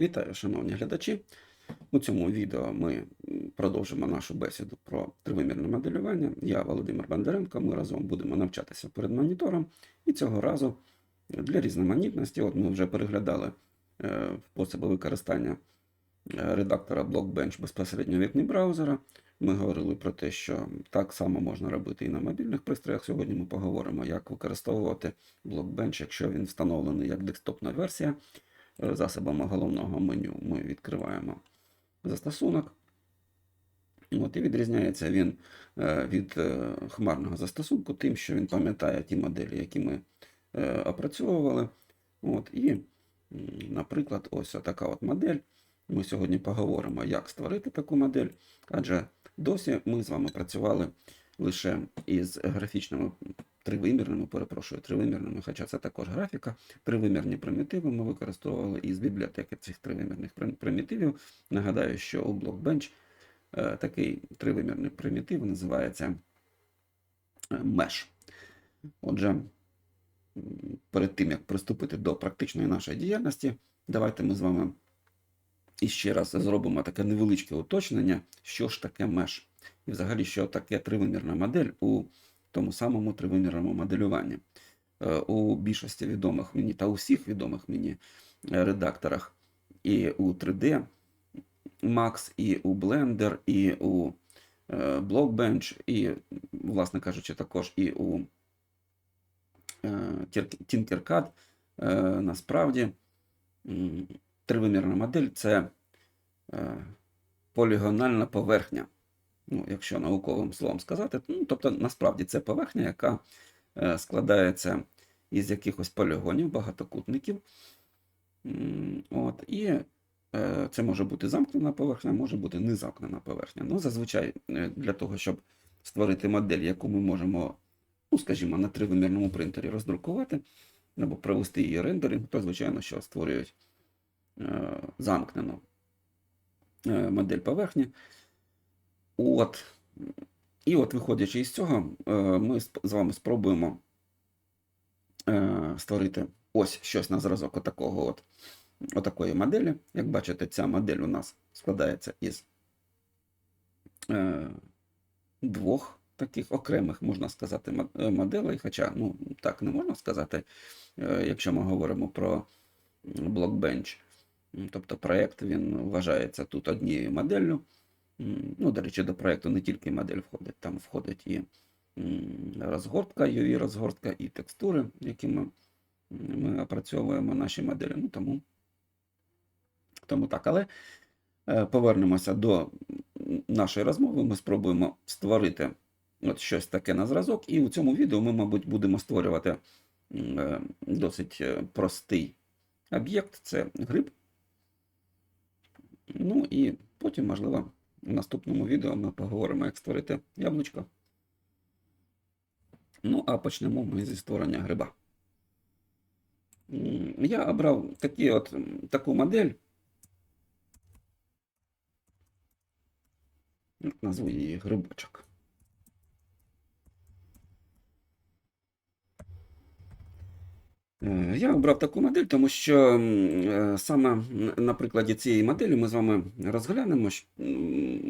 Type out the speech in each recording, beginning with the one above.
Вітаю, шановні глядачі. У цьому відео ми продовжимо нашу бесіду про тривимірне моделювання. Я Володимир Бондаренко. Ми разом будемо навчатися перед монітором. І цього разу для різноманітності, от ми вже переглядали е, способи використання е, редактора Blockbench безпосередньо вікні браузера. Ми говорили про те, що так само можна робити і на мобільних пристроях. Сьогодні ми поговоримо, як використовувати Blockbench, якщо він встановлений як десктопна версія. Засобами головного меню ми відкриваємо застосунок. От, і відрізняється він е, від е, хмарного застосунку тим, що він пам'ятає ті моделі, які ми е, опрацьовували. От, і, наприклад, ось така от модель. Ми сьогодні поговоримо, як створити таку модель, адже досі ми з вами працювали лише із графічними тривимірними, перепрошую, тривимірними, хоча це також графіка. Тривимірні примітиви ми використовували із бібліотеки цих тривимірних примітивів. Нагадаю, що у Blockbench е, такий тривимірний примітив називається е, mesh. Отже, перед тим як приступити до практичної нашої діяльності, давайте ми з вами іще раз зробимо таке невеличке уточнення, що ж таке mesh. І взагалі, що таке тривимірна модель у тому самому тривимірному моделюванні. Е, У більшості відомих мені та у всіх відомих мені е, редакторах і у 3D Max, і у Blender, і у е, Blockbench, і, власне кажучи, також і у Tinkercad. Насправді тривимірна модель це полігональна поверхня ну, якщо науковим словом сказати, ну, тобто насправді це поверхня, яка е, складається із якихось полігонів, багатокутників. От, і е, це може бути замкнена поверхня, може бути незамкнена поверхня. Ну, зазвичай е, для того, щоб створити модель, яку ми можемо, ну, скажімо, на тривимірному принтері роздрукувати, або провести її рендеринг, то, звичайно, що створюють замкнену модель поверхні. От. І от, виходячи із цього, е, ми з вами спробуємо е, створити ось щось на зразок отакого от, отакої моделі. Як бачите, ця модель у нас складається із е, двох таких окремих, можна сказати, моделей. Хоча, ну, так не можна сказати, якщо ми говоримо про Blockbench. Тобто проєкт він вважається тут однією моделлю. Ну, до речі, до проєкту не тільки модель входить, там входить і розгортка, UV розгортка, і текстури, якими м, ми опрацьовуємо наші моделі. Ну, тому, тому так. Але е, повернемося до нашої розмови. Ми спробуємо створити от щось таке на зразок. І у цьому відео ми, мабуть, будемо створювати е, досить е, простий об'єкт це гриб. Ну і потім, можливо, в наступному відео ми поговоримо, як створити яблучко. Ну, а почнемо ми зі створення гриба. Я обрав такі от, таку модель. Назву її грибочок. Я обрав таку модель, тому що е, саме на прикладі цієї моделі ми з вами розглянемо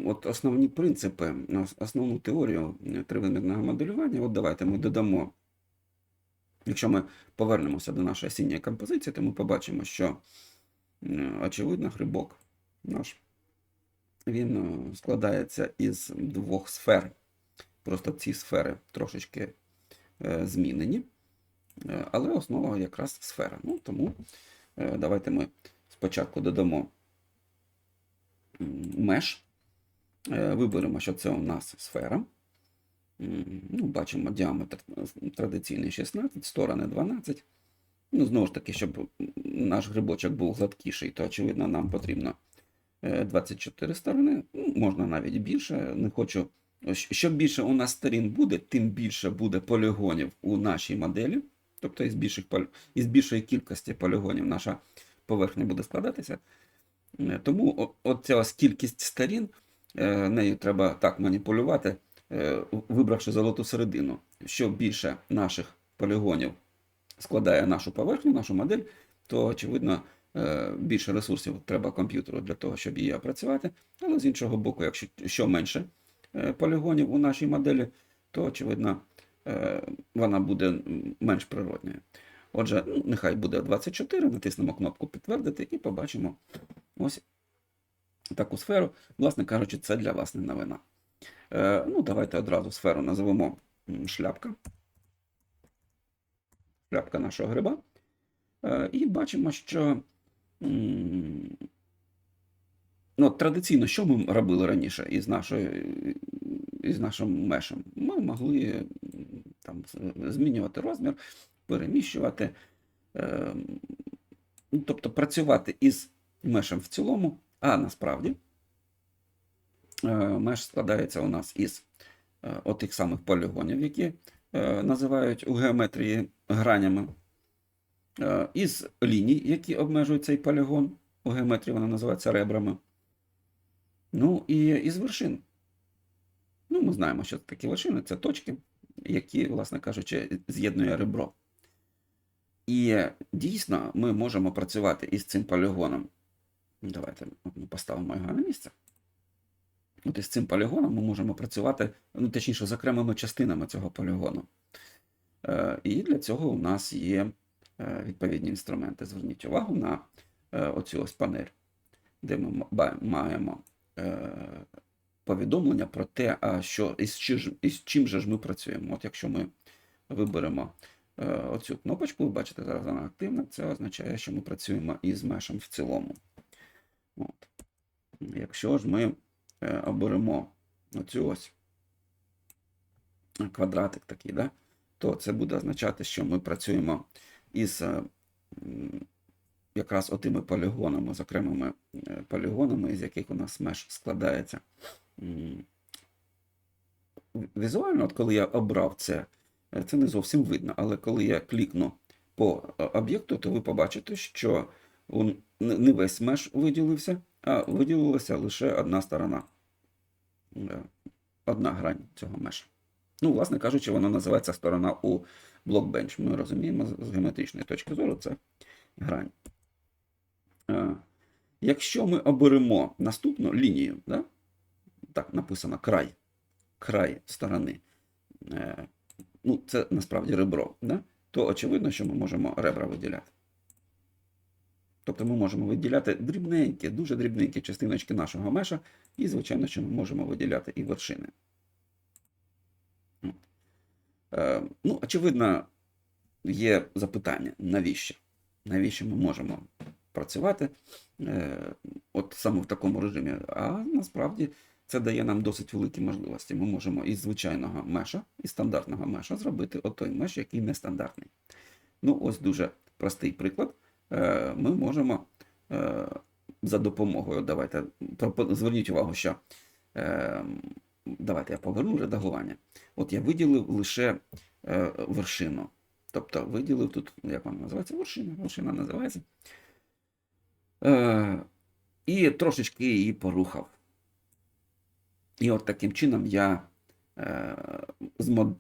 от основні принципи, основну теорію е, тривимірного моделювання. От давайте ми додамо, якщо ми повернемося до нашої осінньої композиції, то ми побачимо, що е, очевидно грибок наш він е, складається із двох сфер. Просто ці сфери трошечки е, змінені. Е, Але основа якраз сфера. Ну, тому е, давайте ми спочатку додамо меж. Е, Виберемо, що це у нас сфера. Ну, бачимо діаметр традиційний 16, сторони 12. Ну, знову ж таки, щоб наш грибочок був гладкіший, то очевидно нам потрібно е, 24 сторони. Ну, можна навіть більше. Не хочу. Що більше у нас сторін буде, тим більше буде полігонів у нашій моделі. Тобто із, більших, із більшої кількості полігонів наша поверхня буде складатися. Е, Тому о- от ця ось кількість сторін, е, нею треба так маніпулювати, е, вибравши золоту середину. Що більше наших полігонів складає нашу поверхню, нашу модель, то очевидно більше ресурсів треба комп'ютеру для того, щоб її опрацювати. Але з іншого боку, якщо що менше полігонів у нашій моделі, то очевидно вона буде менш природньою. Отже, ну, нехай буде 24, натиснемо кнопку підтвердити і побачимо ось таку сферу. Власне кажучи, це для вас не новина. Е, ну, давайте одразу сферу називемо шляпка. Шляпка нашого гриба. Е, і бачимо, що ну, традиційно, що ми робили раніше із, нашою, із нашим мешем? Ми могли там, змінювати розмір, переміщувати, е, ну, тобто працювати із мешем в цілому, а насправді е, меш складається у нас із е, отих самих полігонів, які називають у геометрії гранями, із ліній, які обмежують цей полігон. У геометрії вона називається ребрами. Ну і із вершин. Ну, ми знаємо, що такі вершини це точки, які, власне кажучи, з'єднує ребро. І дійсно ми можемо працювати із цим полігоном. Давайте ми поставимо його на місце. От із цим полігоном ми можемо працювати, ну, точніше, з окремими частинами цього полігону. Е, І для цього у нас є е, відповідні інструменти. Зверніть увагу на е, оцю ось панель, де ми маємо повідомлення про те, що, із, чи із чим же ж ми працюємо. От якщо ми виберемо е, оцю кнопочку, ви бачите, зараз вона активна, це означає, що ми працюємо із мешем в цілому. От. Якщо ж ми е, оберемо оцю ось квадратик такий, да, то це буде означати, що ми працюємо із е, якраз отими полігонами, з окремими полігонами, з яких у нас меш складається. Візуально, от коли я обрав це, е, це не зовсім видно, але коли я клікну по е, об'єкту, то ви побачите, що не весь меш виділився, а виділилася лише одна сторона, Е, одна грань цього меша. Ну, власне кажучи, вона називається сторона у Blockbench. Ми розуміємо з геометричної точки зору, це грань. Якщо ми оберемо наступну лінію, да? Так написано край, край сторони, е, ну, це насправді ребро, да? то очевидно, що ми можемо ребра виділяти. Тобто ми можемо виділяти дрібненькі, дуже дрібненькі частиночки нашого меша, і, звичайно, що ми можемо виділяти і вершини. Е, ну, очевидно, є запитання, навіщо? Навіщо ми можемо працювати е, от саме в такому режимі? А насправді це дає нам досить великі можливості. Ми можемо із звичайного меша, із стандартного меша зробити от той меш, який нестандартний. Ну, ось дуже простий приклад. Е, Ми можемо е, за допомогою, давайте зверніть увагу, що е, давайте я поверну редагування. От я виділив лише вершину. Тобто виділив тут, як вона називається? Вершина. Вершина називається. І трошечки її порухав. І от таким чином я е, змод...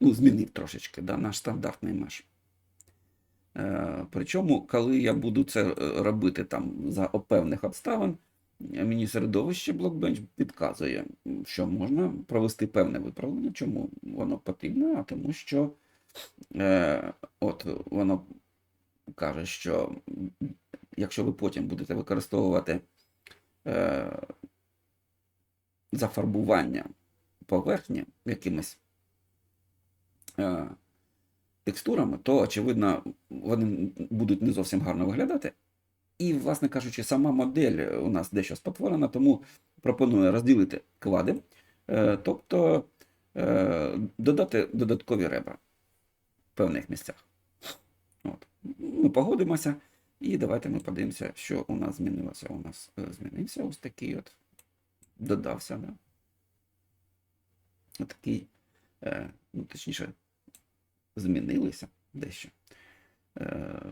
ну, змінив трошечки да, наш стандартний меж. Е, Причому, коли я буду це е, робити там за певних обставин, мені середовище Blockbench підказує, що можна провести певне виправлення. Чому воно потрібно? А тому що е, от воно каже, що якщо ви потім будете використовувати е, зафарбування поверхні якимись е, текстурами, то, очевидно, вони будуть не зовсім гарно виглядати. І, власне кажучи, сама модель у нас дещо спотворена, тому пропоную розділити квади, е, тобто е, додати додаткові ребра в певних місцях. От. Ми погодимося, і давайте ми подивимося, що у нас змінилося. У нас е, змінився ось такий от, додався, да? Отакий, е, ну, точніше, змінилися дещо. Е,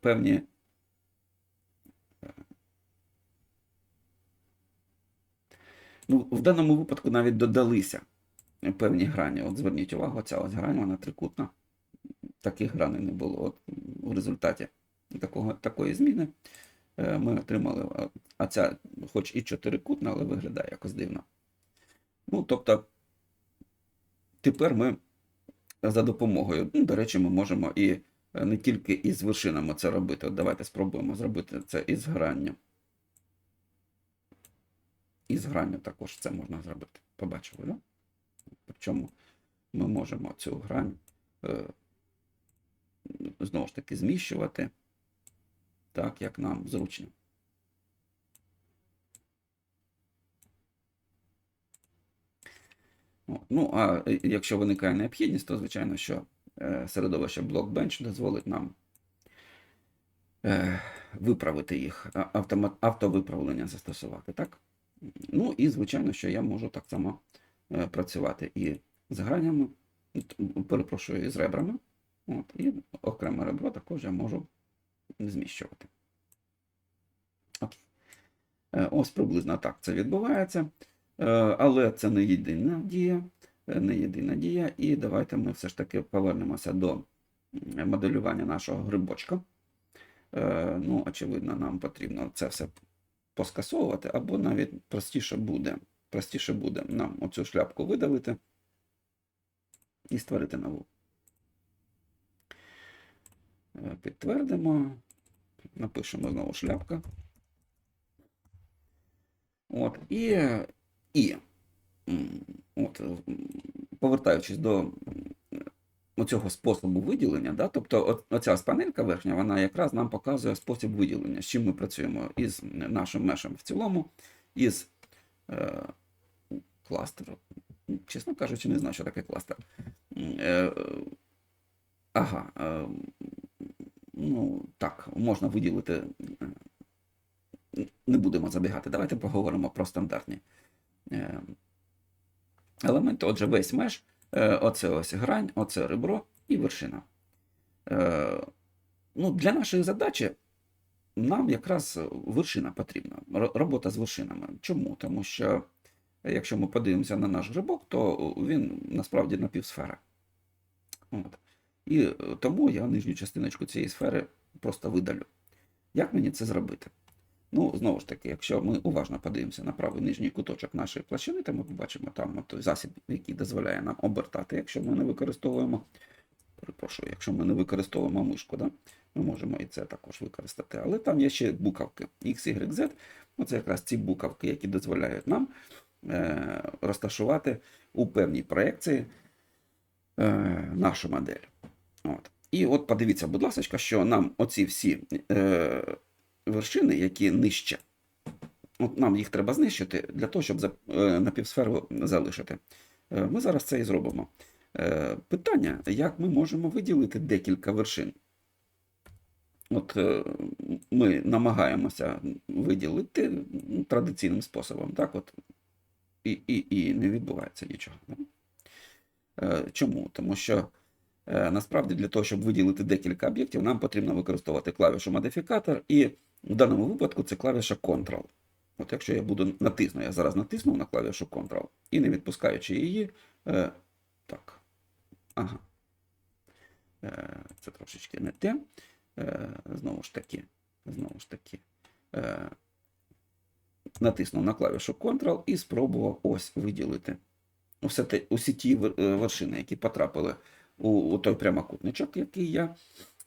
Певні. е, Ну, в даному випадку навіть додалися певні грані. От зверніть увагу, ця ось грань, вона трикутна. таких граней не було. От в результаті такого, такої зміни е, ми отримали, а- ця, хоч і чотирикутна, але виглядає якось дивно. Ну, тобто, тепер ми за допомогою, ну, до речі, ми можемо і е, не тільки із вершинами це робити. От давайте спробуємо зробити це із гранню. Із гранню також це можна зробити. Побачили, да? Причому ми можемо цю грань е, знову ж таки зміщувати так, як нам зручно. Ну, а е, якщо виникає необхідність, то звичайно, що е, середовище Blockbench дозволить нам е, виправити їх, автовиправлення застосувати, так? Ну і звичайно, що я можу так само працювати і з гранями, перепрошую, і з ребрами. От, і окреме ребро також я можу зміщувати. Окей. Ось приблизно так це відбувається. Е, Але це не єдина дія, е, не єдина дія. І давайте ми все ж таки повернемося до моделювання нашого грибочка. Е, Ну, очевидно, нам потрібно це все поскасовувати, або навіть простіше буде, простіше буде нам оцю шляпку видалити і створити нову. Е, Підтвердимо, напишемо знову шляпка. От, і, і от, повертаючись до м, оцього способу виділення, да, тобто оця панелька верхня, вона якраз нам показує спосіб виділення, з чим ми працюємо із нашим мешем в цілому, із е, кластером. Чесно кажучи, не знаю, що таке кластер. М, Е, ага. Можна виділити. е, Не будемо забігати. Давайте поговоримо про стандартні е, елементи. Отже, весь меж, е, оце ось грань, оце ребро і вершина. Ну, для нашої задачі нам якраз вершина потрібна. Робота з вершинами. Чому? Тому що якщо ми подивимося на наш грибок, то він насправді напівсфера. От. І тому я нижню частиночку цієї сфери просто видалю. Як мені це зробити? Ну, знову ж таки, якщо ми уважно подивимося на правий нижній куточок нашої площини, то ми побачимо там той засіб, який дозволяє нам обертати, якщо ми не використовуємо. Перепрошую, якщо ми не використовуємо мишку, да? ми можемо і це також використати. Але там є ще буковки X, Y, Z. Оце якраз ці буковки, які дозволяють нам е, розташувати у певній проекції е, нашу модель. От. І от подивіться, будь ласка, що нам оці всі е, вершини, які нижче, от нам їх треба знищити для того, щоб за, е, напівсферу залишити. Е, ми зараз це і зробимо. Е, питання, як ми можемо виділити декілька вершин? От е, ми намагаємося виділити традиційним способом, так? От, і, і, і не відбувається нічого. Е, Чому? Тому що насправді для того, щоб виділити декілька об'єктів, нам потрібно використовувати клавішу модифікатор, і в даному випадку це клавіша Ctrl. От якщо я буду натисну, я зараз натиснув на клавішу Ctrl і не відпускаючи її, е, так. Ага. Е, це трошечки не те. Е, знову ж таки, знову ж таки, е, натиснув на клавішу Ctrl і спробував ось виділити усе те, усі ті е, вершини, які потрапили у, у той прямокутничок, який я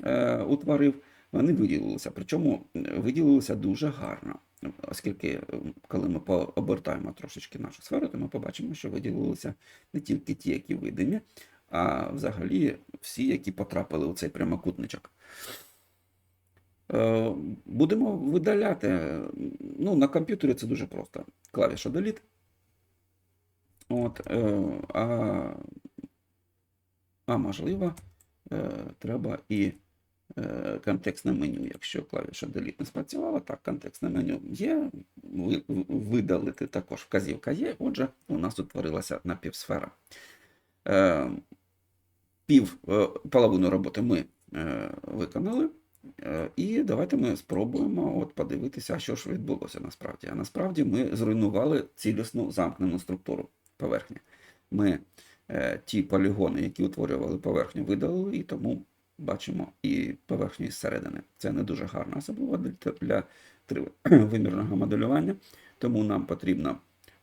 е, утворив, вони виділилися. Причому виділилися дуже гарно. Оскільки, коли ми пообертаємо трошечки нашу сферу, то ми побачимо, що виділилися не тільки ті, які видимі, а взагалі всі, які потрапили у цей прямокутничок. Е, Будемо видаляти. Ну, на комп'ютері це дуже просто. Клавіша Delete. От, е, а, а можливо, е, треба і е, контекстне меню. Якщо клавіша Delete не спрацювала, так, контекстне меню є. Ви- Видалити також вказівка є. Отже, у нас утворилася напівсфера. Е, Пів половину роботи ми виконали. І давайте ми спробуємо от подивитися, що ж відбулося насправді. А насправді ми зруйнували цілісну замкнену структуру поверхні. Ми ті полігони, які утворювали поверхню, видалили, і тому бачимо і поверхню із середини. Це не дуже гарно, особливо для, тривимірного моделювання. Тому нам потрібно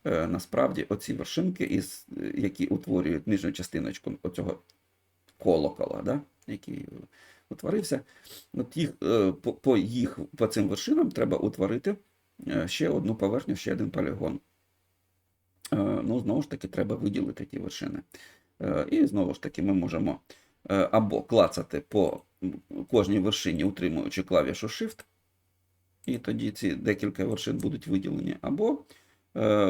е, насправді оці вершинки, е, які утворюють нижню частиночку оцього колокола, да, який утворився. От їх, е, по, їх, по цим вершинам треба утворити е, ще одну поверхню, ще один полігон. Е, Ну, знову ж таки, треба виділити ті вершини. Е, І знову ж таки, ми можемо е, або клацати по кожній вершині, утримуючи клавішу Shift, і тоді ці декілька вершин будуть виділені, або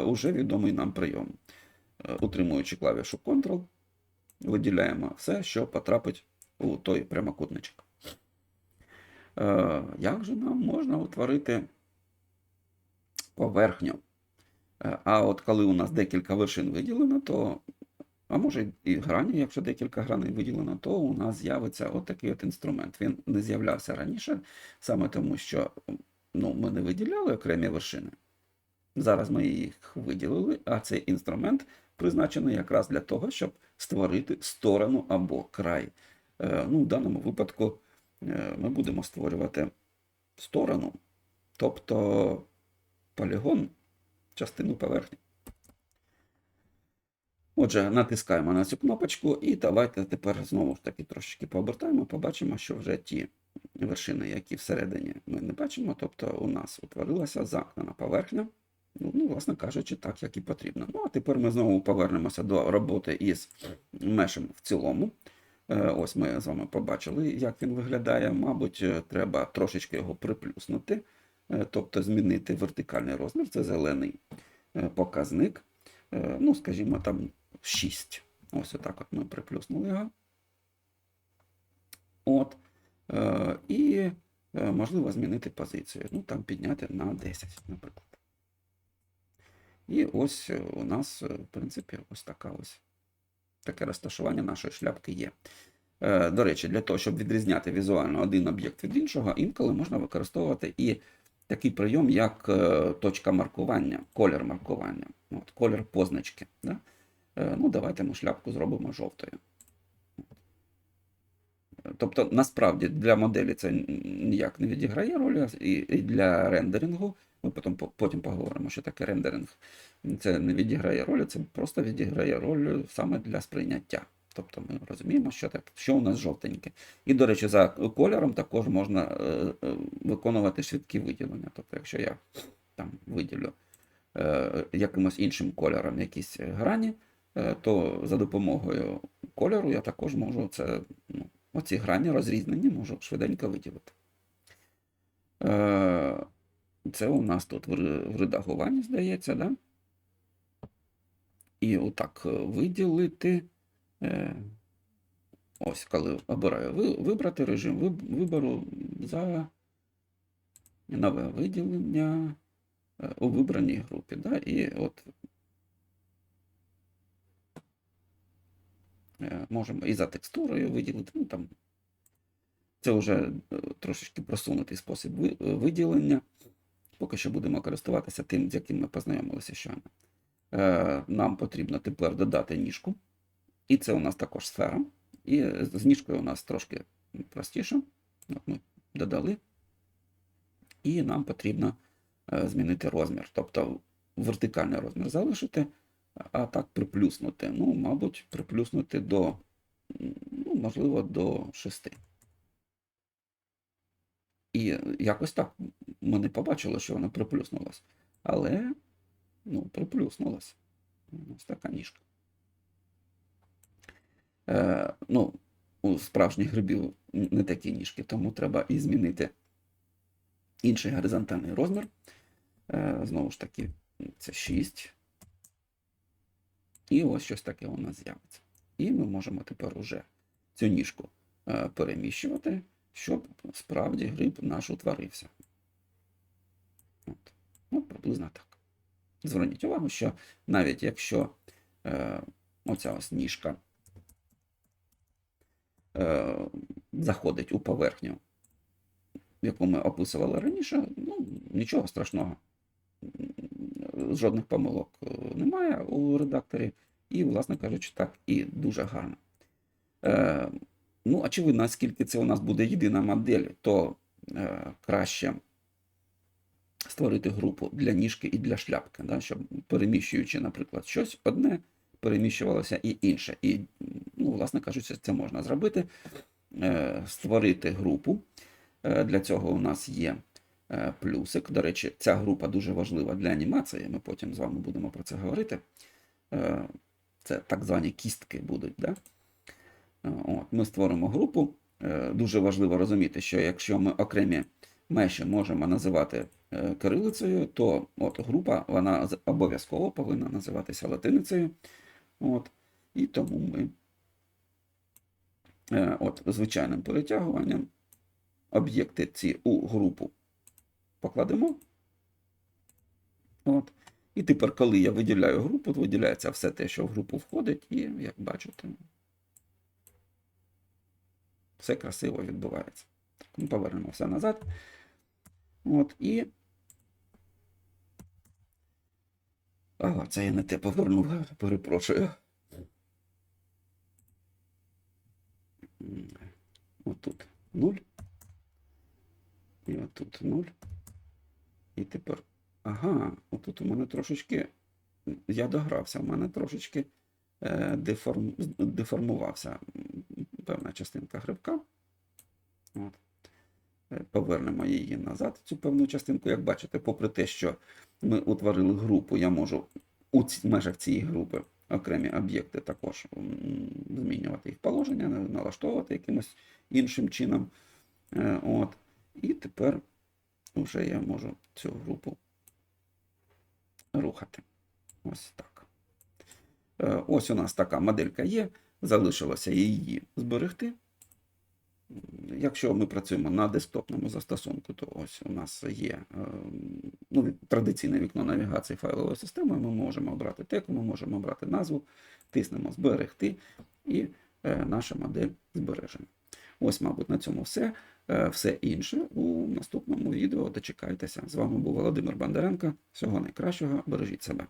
уже відомий нам прийом. Утримуючи клавішу Ctrl, виділяємо все, що потрапить у той прямокутничок. Як же нам можна утворити поверхню? Е, А от коли у нас декілька вершин виділено, то, а може і грані, якщо декілька граней виділено, то у нас з'явиться отакий от інструмент. Він не з'являвся раніше, саме тому що ну, ми не виділяли окремі вершини. Зараз ми їх виділили, а цей інструмент призначений якраз для того, щоб створити сторону або край. Е, Ну, в даному випадку е, ми будемо створювати сторону, тобто полігон, частину поверхні. Отже, натискаємо на цю кнопочку, і давайте тепер знову ж таки трошечки пообертаємо, побачимо, що вже ті вершини, які всередині ми не бачимо, тобто у нас утворилася замкнена поверхня. Ну, ну, власне кажучи, так, як і потрібно. Ну, а тепер ми знову повернемося до роботи із мешем в цілому. Е, Ось ми з вами побачили, як він виглядає. Мабуть, е, треба трошечки його приплюснути, тобто змінити вертикальний розмір, це зелений е, показник. Е, Ну, скажімо, там 6. Ось отак от ми приплюснули його. От. Е, І е, можливо змінити позицію. Ну, там підняти на 10, наприклад. І ось е, у нас, е, в принципі, ось така ось таке розташування нашої шляпки є. Е, До речі, для того, щоб відрізняти візуально один об'єкт від іншого, інколи можна використовувати і такий прийом, як е, точка маркування, колір маркування, от, колір позначки. Да? Е, Ну, давайте ми шляпку зробимо жовтою. Тобто, насправді для моделі це ніяк не відіграє ролі, і для рендерингу, ми потім, потім поговоримо, що таке рендеринг. Це не відіграє ролі, це просто відіграє роль саме для сприйняття. Тобто ми розуміємо, що так, що у нас жовтеньке. І, до речі, за кольором також можна е, е, виконувати швидкі виділення. Тобто, якщо я там виділю е, якимось іншим кольором якісь грані, е, то за допомогою кольору я також можу це, ну, оці грані розрізнені, можу швиденько виділити. Е, це у нас тут в редагуванні, здається, да? І отак е, виділити. Е, Ось, коли обираю вибрати режим вибору за нове виділення е, у вибраній групі. Да? І от е, можемо і за текстурою виділити. Ну, там, це вже трошечки просунутий спосіб виділення. Поки що будемо користуватися тим, з яким ми познайомилися щойно. Е, Нам потрібно тепер додати ніжку. І це у нас також сфера. І з ніжкою у нас трошки простіше. От ми додали. І нам потрібно е, змінити розмір. Тобто вертикальний розмір залишити, а так приплюснути. Ну, мабуть, приплюснути до, ну, можливо, до 6. І якось так ми не побачили, що воно приплюснулось. Але ну, приплюснулось. Ось така ніжка. Е, ну, у справжніх грибів не такі ніжки, тому треба і змінити інший горизонтальний розмір. Е, знову ж таки, це 6. І ось щось таке у нас з'явиться. І ми можемо тепер уже цю ніжку е, переміщувати, щоб справді гриб наш утворився. От. Ну, приблизно так. Зверніть увагу, що навіть якщо е, оця ось ніжка е, заходить у поверхню, яку ми описували раніше, ну, нічого страшного. Жодних помилок е, немає у редакторі, і, власне кажучи, так і дуже гарно. Е, Ну, очевидно, оскільки це у нас буде єдина модель, то е, краще створити групу для ніжки і для шляпки, да, щоб переміщуючи, наприклад, щось одне, переміщувалося і інше. І, ну, власне кажучи, це можна зробити. Е, створити групу. Е, Для цього у нас є е, плюсик. До речі, ця група дуже важлива для анімації. Ми потім з вами будемо про це говорити. Це так звані кістки будуть. Да? От, ми створимо групу. Дуже важливо розуміти, що якщо ми окремі меші можемо називати кирилицею, то от група вона обов'язково повинна називатися латиницею. От, і тому ми е, от, звичайним перетягуванням об'єкти ці у групу покладемо. От. І тепер, коли я виділяю групу, виділяється все те, що в групу входить, і, як бачите, все красиво відбувається. Так, ми повернемо все назад. От, і. Ага, це я не те повернув, перепрошую. Отут 0. І отут 0. І тепер. Ага, отут у мене трошечки. Я догрався, у мене трошечки е, деформ, деформувався певна частинка грибка. От. Е, Повернемо її назад, цю певну частинку. Як бачите, попри те, що ми утворили групу, я можу у межах цієї групи окремі об'єкти також змінювати їх положення, налаштовувати якимось іншим чином. Е, От. І тепер вже я можу цю групу рухати. Ось так. Е, Ось у нас така моделька є. Залишилося її зберегти. Якщо ми працюємо на десктопному застосунку, то ось у нас є е, ну, традиційне вікно навігації файлової системи. Ми можемо обрати теку, ми можемо обрати назву, тиснемо зберегти, і е, наша модель збережена. Ось, мабуть, на цьому все. Е, Все інше у наступному відео. Дочекайтеся. З вами був Володимир Бондаренко. Всього найкращого. Бережіть себе.